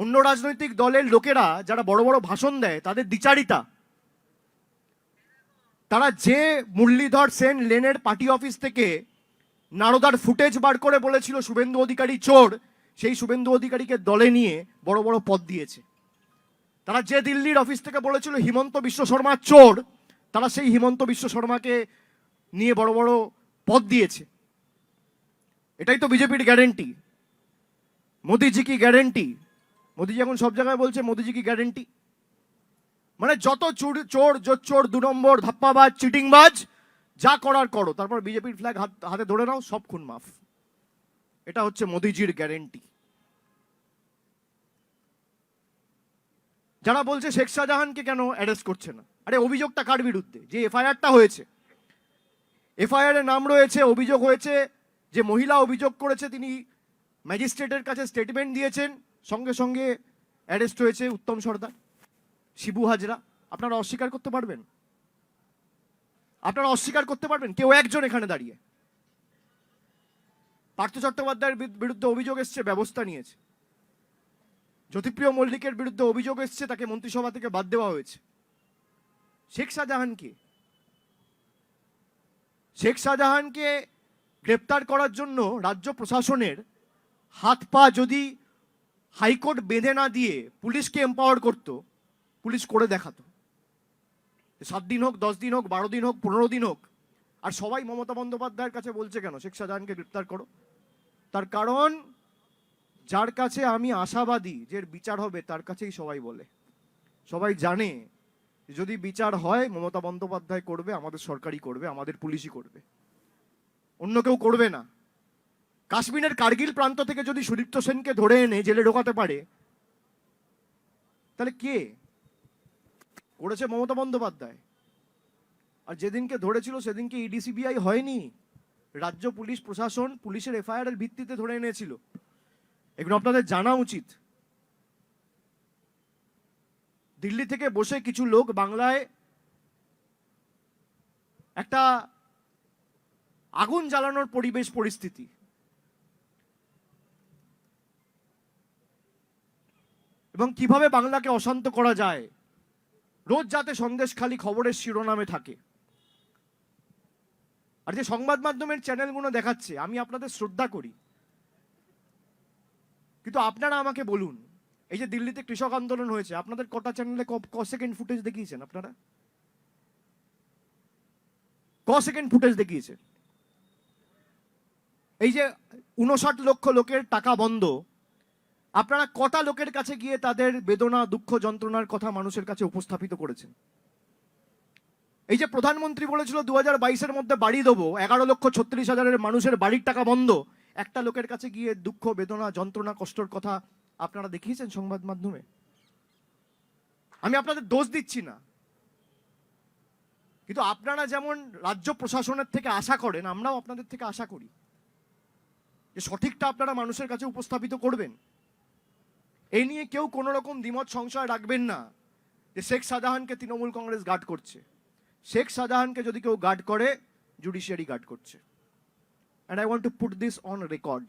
অন্য রাজনৈতিক দলের লোকেরা যারা বড় বড় ভাষণ দেয়, তাদের দ্বিচারিতা। তারা যে মুরলীধর সেন লেনের পার্টি অফিস থেকে নারদার ফুটেজ বার করে বলেছিল শুভেন্দু অধিকারী চোর, সেই শুভেন্দু অধিকারীকে দলে নিয়ে বড় বড় পদ দিয়েছে। তারা যে দিল্লির অফিস থেকে বলেছিল হিমন্ত বিশ্ব শর্মা চোর, তারা সেই হিমন্ত বিশ্ব শর্মাকে নিয়ে বড় বড় পদ দিয়েছে। এটাই তো বিজেপির গ্যারেন্টি। মোদিজি কি গ্যারেন্টি? মোদিজি এখন সব জায়গায় বলছে, মোদিজি কি গ্যারেন্টি মানে যত চোর চোর জোচ্চোর দু নম্বর, ধাপ্পাবাজ, চিটিংবাজ, যা করার করো। তারপর বিজেপির ফ্ল্যাগ হাতে ধরে নাও, সব খুন মাফ। এটা হচ্ছে মোদিজির গ্যারেন্টি যারা বলছে শেখ শাহজাহানকে কেন অ্যারেস্ট করছে না? আরে, অভিযোগটা কার বিরুদ্ধে? যে এফআইআরটা হয়েছে। এফআইআর এর নাম রয়েছে, অভিযোগ হয়েছে যে মহিলা অভিযোগ করেছে, তিনি ম্যাজিস্ট্রেটের কাছে স্টেটমেন্ট দিয়েছেন। সঙ্গে সঙ্গে অ্যারেস্ট হয়েছে উত্তম সর্দার, শিবু হাজরা। আপনারা অস্বীকার করতে পারবেন। আপনারা অস্বীকার করতে পারবেন, কেউ একজন এখানে দাঁড়িয়ে। পার্থ চট্টোপাধ্যায়ের বিরুদ্ধে অভিযোগ এসছে, ব্যবস্থা নিয়েছে। জ্যোতিপ্রিয় মল্লিকের বিরুদ্ধে অভিযোগ এসছে, তাকে মন্ত্রিসভা থেকে বাদ দেওয়া হয়েছে। শেখ শাহজাহানকে শেখ শাহজাহানকে গ্রেপ্তার করার জন্য রাজ্য প্রশাসনের হাত পা যদি হাইকোর্ট বেঁধে না দিয়ে পুলিশকে এম্পাওয়ার করত, পুলিশ করে দেখাতো। সাত দিন হোক, দশ দিন হোক, বারো দিন হোক, পনেরো দিন হোক, আর সবাই মমতা বন্দ্যোপাধ্যায়ের কাছে বলছে কেন? শেখ শাহজাহানকে গ্রেপ্তার করো। তার কারণ, যার কাছে আমি আশাবাদী যে বিচার হবে, তার কাছেই সবাই বলে। সবাই জানে, যদি বিচার হয়, মমতা বন্দ্যোপাধ্যায় করবে, আমাদের সরকারই করবে, আমাদের পুলিশই করবে। অন্য কেউ করবে না। কাশ্মীরের কার্গিল প্রান্ত থেকে যদি সুদীপ্ত সেনকে ধরে এনে জেলে ঢোকাতে পারে, তাহলে কে? করেছে মমতা বন্দ্যোপাধ্যায়। আর যেদিনকে ধরেছিল সেদিনকে ইডিসিবিআই হয়নি। রাজ্য পুলিশ প্রশাসন পুলিশের এফআইআর এর ভিত্তিতে ধরে এনেছিল। এগুলো আপনাদের জানা উচিত। দিল্লি থেকে বসে কিছু লোক বাংলায় একটা আগুন জ্বালানোর পরিবেশ, পরিস্থিতি। এবং কীভাবে বাংলাকে অশান্ত করা যায়, রোজ যাতে সন্দেশ খালি খবরের শিরোনামে থাকে। আর যে সংবাদ মাধ্যমের চ্যানেলগুলো দেখাচ্ছে, আমি আপনাদের শ্রদ্ধা করি। কিন্তু আপনারা আমাকে বলুন, এই যে দিল্লিতে কৃষক আন্দোলন হয়েছে, আপনাদের কটা চ্যানেলে ক- সেকেন্ড ফুটেজ দেখিয়েছেন আপনারা? ক সেকেন্ড ফুটেজ দেখিয়েছেন? এই যে উনষাট লক্ষ লোকের টাকা বন্ধ আপনারা কটা লোকের কাছে গিয়ে তাদের বেদনা, দুঃখ, যন্ত্রণার কথা মানুষের কাছে উপস্থাপিত করেছেন? এই যে প্রধানমন্ত্রী বলেছিল দু হাজার বাইশের মধ্যে বাড়ি দেবো, এগারো লক্ষ ছত্রিশ হাজারের মানুষের বাড়ির টাকা বন্ধ। একটা লোকের কাছে গিয়ে দুঃখ, বেদনা, যন্ত্রণা, কষ্টর কথা আপনারা দেখিয়েছেন সংবাদ মাধ্যমে? আমি আপনাদের দোষ দিচ্ছি না। কিন্তু আপনারা যেমন রাজ্য প্রশাসনের থেকে আশা করেন, আমরাও আপনাদের থেকে আশা করি। যে সঠিকটা আপনারা মানুষের কাছে উপস্থাপিত করবেন। এই নিয়ে কেউ কোনো রকম দ্বিমত সংশয় রাখবেন না যে শেখ শাহজাহানকে তৃণমূল কংগ্রেস গার্ড করছে। শেখ শাহজাহানকে যদি কেউ গার্ড করে, জুডিশিয়ারি গার্ড করছে। And I want to put this on record